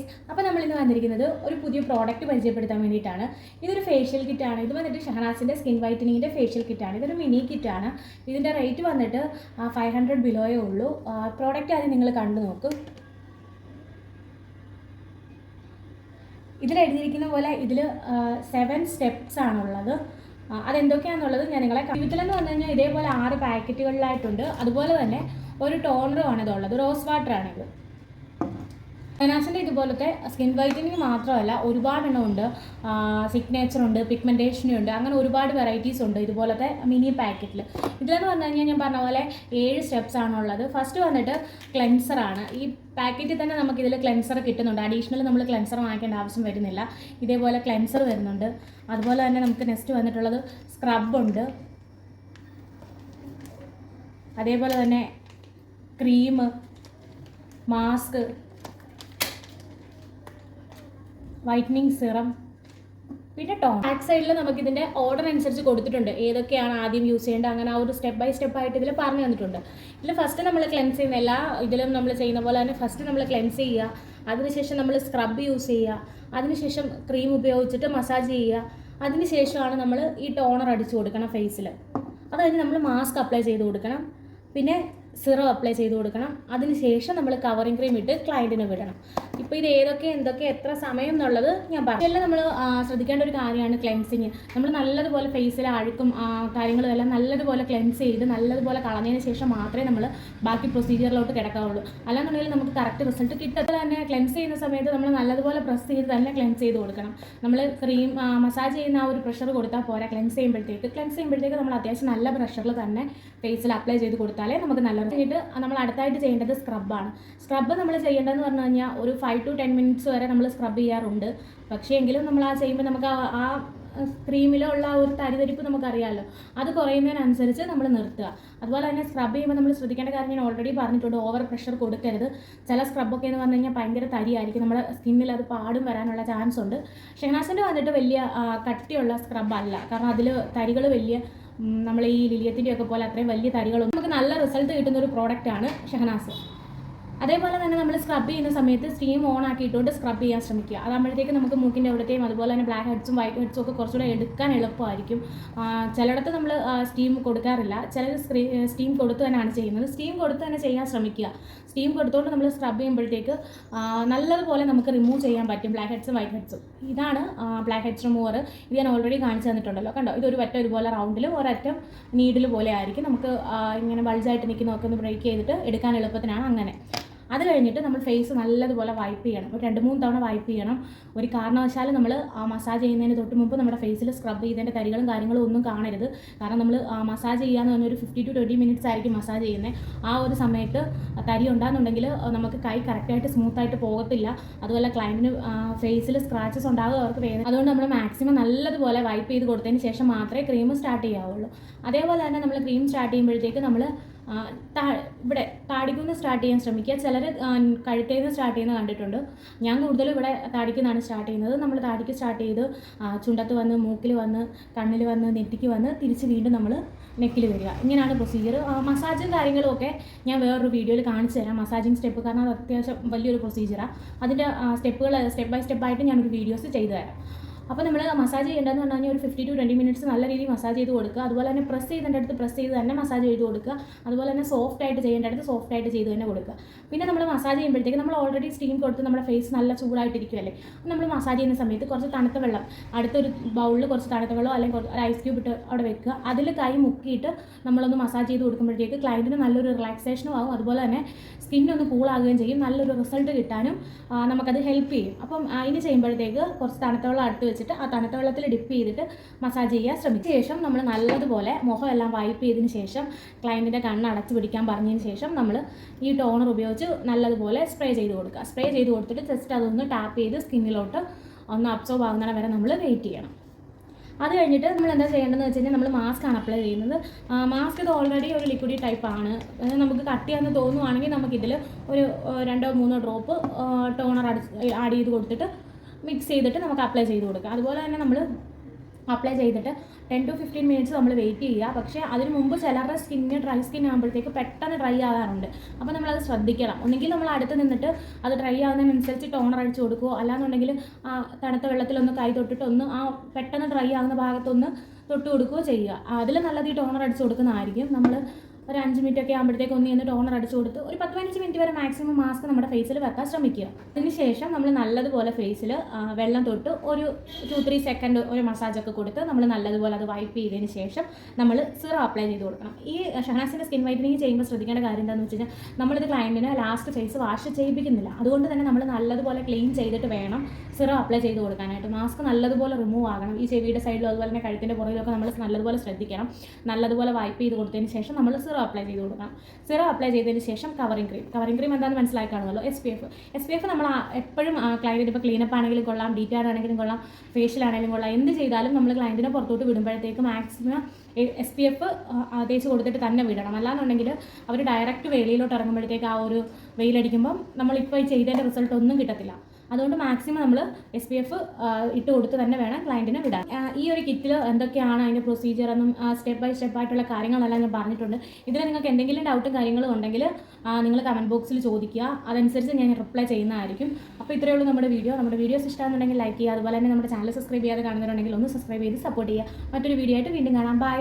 Guys അപ്പോൾ നമ്മൾ ഇന്ന് വന്നിരിക്കുന്നത് ഒരു പുതിയ പ്രോഡക്റ്റ് പരിചയപ്പെടുത്താൻ വേണ്ടിയിട്ടാണ്. ഇതൊരു ഫേഷ്യൽ കിറ്റാണ് ഇത് വന്നിട്ട് ഷഹനാസിന്റെ സ്കിൻ വൈറ്റനിങ്ങിന്റെ ഫേഷ്യൽ കിറ്റാണ് ഇതൊരു മിനി കിറ്റാണ് ഇതിന്റെ റേറ്റ് വന്നിട്ട് ഫൈവ് ഹൺഡ്രഡ് ബിലോയേ ഉള്ളൂ. പ്രോഡക്റ്റ് ആദ്യം നിങ്ങൾ കണ്ടു നോക്കും. ഇതിൽ എഴുതിയിരിക്കുന്ന പോലെ ഇതിൽ സെവൻ സ്റ്റെപ്സ് ആണുള്ളത്. അതെന്തൊക്കെയാണെന്നുള്ളത് ഞാൻ നിങ്ങളെ ജീവിതത്തിലെന്ന് പറഞ്ഞു കഴിഞ്ഞാൽ ഇതേപോലെ ആറ് പാക്കറ്റുകളിലായിട്ടുണ്ട് അതുപോലെ തന്നെ ഒരു ടോണറും ആണ് ഇതുള്ളത്. റോസ് വാട്ടറാണിത് ഫെനാസിന്റെ ഇതുപോലത്തെ സ്കിൻ വൈറ്റനിങ് മാത്രമല്ല ഒരുപാടെണ്ണം ഉണ്ട് സിഗ്നേച്ചർ ഉണ്ട് പിഗ്മെന്റേഷനും ഉണ്ട് അങ്ങനെ ഒരുപാട് വെറൈറ്റീസ് ഉണ്ട് ഇതുപോലത്തെ മിനി പാക്കറ്റിൽ ഇതിലെന്ന് പറഞ്ഞു കഴിഞ്ഞാൽ ഞാൻ പറഞ്ഞ പോലെ ഏഴ് സ്റ്റെപ്സ് ആണുള്ളത്. ഫസ്റ്റ് വന്നിട്ട് ക്ലെൻസറാണ് ഈ പാക്കറ്റിൽ തന്നെ നമുക്ക് ഇതിൽ ക്ലെൻസർ കിട്ടുന്നുണ്ട്. അഡീഷണൽ നമ്മൾ ക്ലെൻസർ വാങ്ങിക്കേണ്ട ആവശ്യം വരുന്നില്ല. ഇതേപോലെ ക്ലെൻസർ വരുന്നുണ്ട്. അതുപോലെ തന്നെ നമുക്ക് നെക്സ്റ്റ് വന്നിട്ടുള്ളത് സ്ക്രബ് ഉണ്ട്. അതേപോലെ തന്നെ ക്രീം മാസ്ക് വൈറ്റനിങ് സിറം പിന്നെ ടോൺ. ബാക്ക് സൈഡിൽ നമുക്ക് ഇതിന്റെ ഓർഡർ അനുസരിച്ച് കൊടുത്തിട്ടുണ്ട്. ഏതൊക്കെയാണ് ആദ്യം യൂസ് ചെയ്യേണ്ടത്? അങ്ങനെ ആ ഒരു സ്റ്റെപ്പ് ബൈ സ്റ്റെപ്പ് ആയിട്ട് ഇതിൽ പറഞ്ഞു തന്നിട്ടുണ്ട്. ഇതിൽ ഫസ്റ്റ് നമ്മൾ ക്ലെൻസ് ചെയ്യുന്ന എല്ലാ ഇതിലും നമ്മൾ ചെയ്യുന്ന പോലെ തന്നെ ഫസ്റ്റ് നമ്മൾ ക്ലെൻസ് ചെയ്യുക. അതിനുശേഷം നമ്മൾ സ്ക്രബ് യൂസ് ചെയ്യുക. അതിനുശേഷം ക്രീം ഉപയോഗിച്ചിട്ട് മസാജ് ചെയ്യുക. അതിനുശേഷമാണ് നമ്മൾ ഈ ടോണർ അടിച്ചു കൊടുക്കണം ഫേസിൽ അത് കഴിഞ്ഞ് നമ്മൾ മാസ്ക് അപ്ലൈ ചെയ്ത് കൊടുക്കണം. പിന്നെ സിറം അപ്ലൈ ചെയ്ത് കൊടുക്കണം. അതിനുശേഷം നമ്മൾ കവറിംഗ് ക്രീം ഇട്ട് ക്ലയന്റിന് വിടണം. ഇപ്പോൾ ഇത് ഏതൊക്കെ എന്തൊക്കെ എത്ര സമയം എന്നുള്ളത് ഞാൻ പറഞ്ഞു എല്ലാം നമ്മൾ ശ്രദ്ധിക്കേണ്ട ഒരു കാര്യമാണ് ക്ലെൻസിങ് നമ്മൾ നല്ലതുപോലെ ഫേസിൽ അഴുക്കും കാര്യങ്ങളും എല്ലാം നല്ലതുപോലെ ക്ലെൻസ് ചെയ്ത് നല്ലതുപോലെ കളഞ്ഞതിന് ശേഷം മാത്രമേ നമ്മൾ ബാക്കി പ്രൊസീജിയറിലോട്ട് കിടക്കാവുള്ളൂ. അല്ലാന്നുണ്ടെങ്കിൽ നമുക്ക് കറക്റ്റ് റിസൾട്ട് കിട്ടത്തിൽ തന്നെ ക്ലെൻസ് ചെയ്യുന്ന സമയത്ത് നമ്മൾ നല്ലതുപോലെ പ്രസ് ചെയ്ത് തന്നെ ക്ലെൻസ് ചെയ്ത് കൊടുക്കണം. നമ്മൾ ക്രീം മസാജ് ചെയ്യുന്ന ആ ഒരു പ്രഷർ കൊടുത്താൽ പോരാ. ക്ലെൻസ് ചെയ്യുമ്പോഴത്തേക്ക് ക്ലെൻസ് ചെയ്യുമ്പോഴത്തേക്ക് നമ്മൾ അത്യാവശ്യം നല്ല പ്രഷറിൽ തന്നെ ഫേസിൽ അപ്ലൈ ചെയ്ത് കൊടുത്താലേ നമുക്ക് നല്ല കഴിഞ്ഞിട്ട് നമ്മൾ അടുത്തായിട്ട് ചെയ്യേണ്ടത് സ്ക്രബാണ് സ്ക്രബ് നമ്മൾ ചെയ്യേണ്ടതെന്ന് പറഞ്ഞു കഴിഞ്ഞാൽ ഒരു ഫൈവ് ടു ടെൻ മിനിറ്റ്സ് വരെ നമ്മൾ സ്ക്രബ് ചെയ്യാറുണ്ട്. പക്ഷേ എങ്കിലും നമ്മൾ ആ ചെയ്യുമ്പോൾ നമുക്ക് ആ- ക്രീമിലുള്ള ആ ഒരു തരിതരിപ്പ് നമുക്കറിയാമല്ലോ. അത് കുറയുന്നതിനനുസരിച്ച് നമ്മൾ നിർത്തുക. അതുപോലെ തന്നെ സ്ക്രബ് ചെയ്യുമ്പോൾ നമ്മൾ ശ്രദ്ധിക്കേണ്ട കാര്യം ഞാൻ ഓൾറെഡി പറഞ്ഞിട്ടുണ്ട്. ഓവർ പ്രഷർ കൊടുക്കരുത്. ചില സ്ക്രബൊക്കെ എന്ന് പറഞ്ഞു കഴിഞ്ഞാൽ ഭയങ്കര തരിയായിരിക്കും. നമ്മുടെ സ്കിന്നിൽ അത് പാടും വരാനുള്ള ചാൻസ് ഉണ്ട്. ഷെഹനാസിന്റെ വന്നിട്ട് വലിയ കട്ടിയുള്ള സ്ക്രബ് അല്ല. കാരണം അതിൽ തരികൾ വലിയ നമ്മൾ ഈ ലിലിയത്തിന്റെയൊക്കെ പോലെ അത്രയും വലിയ തരികളൊന്നും നമുക്ക് നല്ല റിസൾട്ട് കിട്ടുന്ന ഒരു പ്രോഡക്റ്റാണ് ഷെഹനാസ്. അതേപോലെ തന്നെ നമ്മൾ സ്ക്രബ് ചെയ്യുന്ന സമയത്ത് സ്റ്റീം ഓൺ ആക്കിയിട്ടുകൊണ്ട് സ്ക്രബ് ചെയ്യാൻ ശ്രമിക്കുക. അതാകുമ്പോഴത്തേക്ക് നമുക്ക് മൂക്കിന്റെ അവിടത്തെയും അതുപോലെ തന്നെ ബ്ലാക്ക് ഹെഡ്സും വൈറ്റ് ഹെഡ്സും ഒക്കെ കുറച്ചുകൂടെ എടുക്കാൻ എളുപ്പമായിരിക്കും. ചിലയിടത്ത് നമ്മൾ സ്റ്റീം കൊടുക്കാറില്ല. ചിലർ സ്റ്റീം കൊടുത്ത് തന്നെയാണ് ചെയ്യുന്നത്. സ്റ്റീം കൊടുത്ത് തന്നെ ചെയ്യാൻ ശ്രമിക്കുക. സ്റ്റീം കൊടുത്തുകൊണ്ട് നമ്മൾ സ്ക്രബ് ചെയ്യുമ്പോഴത്തേക്ക് നല്ലതുപോലെ നമുക്ക് റിമൂവ് ചെയ്യാൻ പറ്റും ബ്ലാക്ക് ഹെഡ്സും വൈറ്റ് ഹെഡ്സും ഇതാണ് ബ്ലാക്ക് ഹെഡ്സ് റിമൂവർ ഇത് ഞാൻ ഓൾറെഡി കാണിച്ചു തന്നിട്ടുണ്ടല്ലോ. കണ്ടോ? ഇതൊരു വറ്റം ഇതുപോലെ റൗണ്ടിൽ ഒരറ്റം നീഡിൽ പോലെ ആയിരിക്കും. നമുക്ക് ഇങ്ങനെ ബൾജായിട്ട് നിൽക്കുന്നതൊക്കെ ഒന്ന് ബ്രേക്ക് ചെയ്തിട്ട് എടുക്കാൻ എളുപ്പത്തിനാണ് അങ്ങനെ. അത് കഴിഞ്ഞിട്ട് നമ്മൾ ഫേസ് നല്ലതുപോലെ വൈപ്പ് ചെയ്യണം. ഒരു രണ്ട് മൂന്ന് തവണ വൈപ്പ് ചെയ്യണം. ഒരു കാരണവശാലും നമ്മൾ ആ മസാജ് ചെയ്യുന്നതിന് തൊട്ട് മുമ്പ് നമ്മുടെ ഫേസിൽ സ്ക്രബ് ചെയ്തതിന്റെ തരികളും കാര്യങ്ങളും ഒന്നും കാണരുത്. കാരണം നമ്മൾ മസാജ് ചെയ്യാന്ന് പറഞ്ഞാൽ ഒരു ഫിഫ്റ്റി ടു ട്വന്റി മിനിറ്റ്സ് ആയിരിക്കും മസാജ് ചെയ്യുന്നത് ആ ഒരു സമയത്ത് തരി ഉണ്ടാകുന്നുണ്ടെങ്കിൽ നമുക്ക് കൈ കറക്റ്റായിട്ട് സ്മൂത്തായിട്ട് പോകത്തില്ല. അതുപോലെ ക്ലയന്റിന് ഫേസിൽ സ്ക്രാച്ചസ് ഉണ്ടാകും അവർക്ക് വേദന. അതുകൊണ്ട് നമ്മൾ മാക്സിമം നല്ലതുപോലെ വൈപ്പ് ചെയ്ത് കൊടുത്തതിന് ശേഷം മാത്രമേ ക്രീം സ്റ്റാർട്ട് ചെയ്യാവുള്ളൂ. അതേപോലെ തന്നെ നമ്മൾ ക്രീം സ്റ്റാർട്ട് ചെയ്യുമ്പോഴത്തേക്ക് നമ്മൾ ഇവിടെ താടിക്കുന്ന് സ്റ്റാർട്ട് ചെയ്യാൻ ശ്രമിക്കുക. ചിലർ കഴുത്തേന്ന് സ്റ്റാർട്ട് ചെയ്യുന്നത് കണ്ടിട്ടുണ്ട്. ഞാൻ കൂടുതലും ഇവിടെ താടിക്കുന്നാണ് സ്റ്റാർട്ട് ചെയ്യുന്നത്. നമ്മൾ താടിക്ക് സ്റ്റാർട്ട് ചെയ്ത് ചുണ്ടത്ത് വന്ന് മൂക്കിൽ വന്ന് കണ്ണിൽ വന്ന് നെറ്റിക്ക് വന്ന് തിരിച്ച് വീണ്ടും നമ്മൾ നെക്കിൽ വരിക. ഇങ്ങനെയാണ് പ്രൊസീജിയർ മസാജും കാര്യങ്ങളും ഒക്കെ ഞാൻ വേറൊരു വീഡിയോയിൽ കാണിച്ചു തരാം. മസാജിങ് സ്റ്റെപ്പ് കാരണം അത് അത്യാവശ്യം വലിയൊരു പ്രൊസീജിയറാണ് അതിന്റെ സ്റ്റെപ്പുകൾ സ്റ്റെപ്പ് ബൈ സ്റ്റെപ്പായിട്ട് ഞാനൊരു വീഡിയോസ് ചെയ്തു തരാം. അപ്പോൾ നമ്മൾ മസാജ് ചെയ്യേണ്ടതെന്ന് പറഞ്ഞു കഴിഞ്ഞാൽ ഒരു ഫിഫ്റ്റി ടു ട്വന്റി മിനിറ്റ്സ് നല്ല രീതിയിൽ മസാജ് ചെയ്ത് കൊടുക്കുക. അതുപോലെ തന്നെ പ്രസ് ചെയ്തതിന്റെ അടുത്ത് പ്രസ് ചെയ്ത് തന്നെ മസാജ് ചെയ്ത് കൊടുക്കുക. അതുപോലെ തന്നെ സോഫ്റ്റ് ആയിട്ട് ചെയ്യേണ്ട അടുത്ത് സോഫ്റ്റ് ആയിട്ട് ചെയ്ത് തന്നെ കൊടുക്കുക. പിന്നെ നമ്മൾ മസാജ് ചെയ്യുമ്പോഴത്തേക്ക് നമ്മൾ ഓൾറെഡി സ്റ്റീം കൊടുത്ത് നമ്മുടെ ഫേസ് നല്ല ചൂടായിട്ടിരിക്കുമല്ലേ അപ്പോൾ നമ്മൾ മസാജ് ചെയ്യുന്ന സമയത്ത് കുറച്ച് തണുത്ത വെള്ളം അടുത്തൊരു ബൗളിൽ കുറച്ച് തണുത്ത വെള്ളം അല്ലെങ്കിൽ ഒരു ഐസ് ക്യൂബ് ഇട്ട് അവിടെ വെക്കുക. അതിൽ കൈ മുക്കിയിട്ട് നമ്മളൊന്ന് മസാജ് ചെയ്ത് കൊടുക്കുമ്പോഴത്തേക്ക് ക്ലയന്റിന് നല്ലൊരു റിലാക്സേഷനും ആകും അതുപോലെ തന്നെ സ്കിന്നൊന്ന് കൂളാകുകയും ചെയ്യും. നല്ലൊരു റിസൾട്ട് കിട്ടാനും നമുക്കത് ഹെൽപ്പ് ചെയ്യും. അപ്പം അതിന് ചെയ്യുമ്പോഴത്തേക്ക് കുറച്ച് തണുത്ത വെള്ളം അടുത്ത് വെച്ചിട്ട് ആ തണുത്ത വെള്ളത്തിൽ ഡിപ്പ് ചെയ്തിട്ട് മസാജ് ചെയ്യാൻ ശ്രമിച്ച ശേഷം നമ്മൾ നല്ലതുപോലെ മുഖം എല്ലാം വൈപ്പ് ചെയ്തതിന് ശേഷം ക്ലയന്റിന്റെ കണ്ണ് അടച്ചു പിടിക്കാൻ പറഞ്ഞതിന് ശേഷം നമ്മൾ ഈ ടോണർ ഉപയോഗിച്ച് നല്ലതുപോലെ സ്പ്രേ ചെയ്ത് കൊടുക്കുക. സ്പ്രേ ചെയ്ത് കൊടുത്തിട്ട് ജസ്റ്റ് അതൊന്ന് ടാപ്പ് ചെയ്ത് സ്കിന്നിലോട്ട് ഒന്ന് അബ്സോർബ് ആകുന്നതിനെ വരെ നമ്മൾ വെയിറ്റ് ചെയ്യണം. അത് കഴിഞ്ഞിട്ട് നമ്മൾ എന്താ ചെയ്യേണ്ടതെന്ന് വെച്ച് കഴിഞ്ഞാൽ നമ്മൾ മാസ്ക് ആണ് അപ്ലൈ ചെയ്യുന്നത്. മാസ്ക് ഇത് ഓൾറെഡി ഒരു ലിക്വിഡ് ടൈപ്പ് ആണ്. നമുക്ക് നമുക്ക് ചെയ്യാമെന്ന് തോന്നുവാണെങ്കിൽ നമുക്കിതിൽ ഒരു രണ്ടോ മൂന്നോ ഡ്രോപ്പ് ടോണർ ആഡ് ചെയ്ത് കൊടുത്തിട്ട് മിക്സ് ചെയ്തിട്ട് നമുക്ക് അപ്ലൈ ചെയ്ത് കൊടുക്കാം. അതുപോലെ തന്നെ നമ്മൾ അപ്ലൈ ചെയ്തിട്ട് ടെൻ ടു ഫിഫ്റ്റീൻ മിനിറ്റ്സ് നമ്മൾ വെയിറ്റ് ചെയ്യുക. പക്ഷേ അതിന് മുമ്പ് ചിലരുടെ സ്കിന്നിന് ഡ്രൈ സ്കിൻ ആകുമ്പോഴത്തേക്ക് പെട്ടെന്ന് ഡ്രൈ ആകാറുണ്ട്. അപ്പോൾ നമ്മളത് ശ്രദ്ധിക്കണം. ഒന്നെങ്കിൽ നമ്മൾ അടുത്ത് നിന്നിട്ട് അത് ഡ്രൈ ആകുന്നതിനനുസരിച്ച് ടോണർ അടിച്ച് കൊടുക്കുമോ അല്ലാന്നുണ്ടെങ്കിൽ ആ തണുത്ത വെള്ളത്തിലൊന്ന് കൈ തൊട്ടിട്ട് ഒന്ന് ആ പെട്ടെന്ന് ഡ്രൈ ആകുന്ന ഭാഗത്തൊന്ന് തൊട്ട് കൊടുക്കുകയോ ചെയ്യുക. അതിൽ നല്ലത് ഈ ടോണർ അടിച്ച് കൊടുക്കുന്നതായിരിക്കും. നമ്മൾ ഒരു അഞ്ച് മിനിറ്റ് ഒക്കെ ആകുമ്പോഴത്തേക്ക് ഒന്ന് ചെന്ന് ടോണർ അടിച്ചു കൊടുത്ത് ഒരു പത്ത് പതിനഞ്ച് മിനിറ്റ് വരെ മാക്സിമം മാസ്ക് നമ്മുടെ ഫേസിൽ വെക്കാൻ ശ്രമിക്കുക. അതിന് ശേഷം നമ്മൾ നല്ലതുപോലെ ഫേസിൽ വെള്ളം തൊട്ട് ഒരു ടു ത്രീ സെക്കൻഡ് ഒരു മസാജൊക്കെ കൊടുത്ത് നമ്മൾ നല്ലതുപോലെ അത് വൈപ്പ് ചെയ്തതിന് ശേഷം നമ്മൾ സിറം അപ്ലൈ ചെയ്ത് കൊടുക്കണം. ഈ ഷഹനാസിന്റെ സ്കിൻ വൈറ്റനിങ് ചെയ്യുമ്പോൾ ശ്രദ്ധിക്കേണ്ട കാര്യം എന്താണെന്ന് വെച്ച് കഴിഞ്ഞാൽ നമ്മളിത് ക്ലയന്റിന് ലാസ്റ്റ് ഫേസ് വാഷ് ചെയ്യിപ്പിക്കുന്നില്ല. അതുകൊണ്ട് തന്നെ നമ്മൾ നല്ലതുപോലെ ക്ലീൻ ചെയ്തിട്ട് വേണം സിറം അപ്ലൈ ചെയ്ത് കൊടുക്കാനായിട്ട്. മാസ്ക് നല്ലതുപോലെ റിമൂവ് ആകണം. ഈ ചെവിയുടെ സൈഡിലും അതുപോലെ തന്നെ കഴുത്തിന്റെ പുറകിലൊക്കെ നമ്മൾ നല്ലതുപോലെ ശ്രദ്ധിക്കണം. നല്ലതുപോലെ വൈപ്പ് ചെയ്ത് കൊടുത്തതിന് ശേഷം നമ്മൾ സിറം അപ്ലൈ ചെയ്ത് കൊടുക്കണം. സിറം അപ്ലൈ ചെയ്തതിന് ശേഷം കവറിംഗ് ക്രീം കവറിംഗ് ക്രീം എന്താണെന്ന് മനസ്സിലായി കാണുമല്ലോ S P F S P F നമ്മൾ എപ്പോഴും ക്ലയന്റിന് ഇപ്പോൾ ക്ലീനപ്പ് ആണെങ്കിലും കൊള്ളാം ഡീറ്റെയിൽ ആണെങ്കിലും കൊള്ളാം ഫേഷ്യൽ ആണെങ്കിലും കൊള്ളാം എന്ത് ചെയ്താലും നമ്മൾ ക്ലയന്റിനെ പുറത്തോട്ട് വിടുമ്പോഴത്തേക്ക് മാക്സിമം എസ് പി എഫ് തേച്ച് കൊടുത്തിട്ട് തന്നെ വിടണം. അല്ലാന്നുണ്ടെങ്കിൽ അവർ ഡയറക്റ്റ് വെയിലിലോട്ട് ഇറങ്ങുമ്പോഴത്തേക്ക് ആ ഒരു വെയിലടിക്കുമ്പം നമ്മളിപ്പോൾ ചെയ്തതിന്റെ റിസൾട്ട് ഒന്നും കിട്ടത്തില്ല. അതുകൊണ്ട് മാക്സിമം നമ്മൾ എസ് പി എഫ് ഇട്ട് കൊടുത്ത് തന്നെ വേണം ക്ലയന്റിനെ വിടാൻ. ഈ ഒരു കിറ്റിൽ എന്തൊക്കെയാണ് അതിന്റെ പ്രൊസീജിയർ എന്നും സ്റ്റെപ്പ് ബൈ സ്റ്റെപ്പ് ആയിട്ടുള്ള കാര്യങ്ങളെല്ലാം ഞാൻ പറഞ്ഞിട്ടുണ്ട്. ഇതിൽ നിങ്ങൾക്ക് എന്തെങ്കിലും ഡൗട്ടും കാര്യങ്ങളും ഉണ്ടെങ്കിൽ നിങ്ങൾ കമന്റ് ബോക്സിൽ ചോദിക്കുക. അതനുസരിച്ച് ഞാൻ റിപ്ലൈ ചെയ്യുന്നതായിരിക്കും. അപ്പോൾ ഇത്രയേ ഉള്ളൂ നമ്മുടെ വീഡിയോ നമ്മുടെ വീഡിയോസ് ഇഷ്ടമാണെന്നുണ്ടെങ്കിൽ ലൈക്ക് ചെയ്യുക. അതുപോലെ തന്നെ നമ്മുടെ ചാനൽ സബ്സ്ക്രൈബ് ചെയ്യാതെ കാണുന്നവരുണ്ടെങ്കിൽ ഒന്ന് സബ്സ്ക്രൈബ് ചെയ്ത് സപ്പോർട്ട് ചെയ്യുക. മറ്റൊരു വീഡിയോ ആയിട്ട് വീണ്ടും കാണാം. ബൈ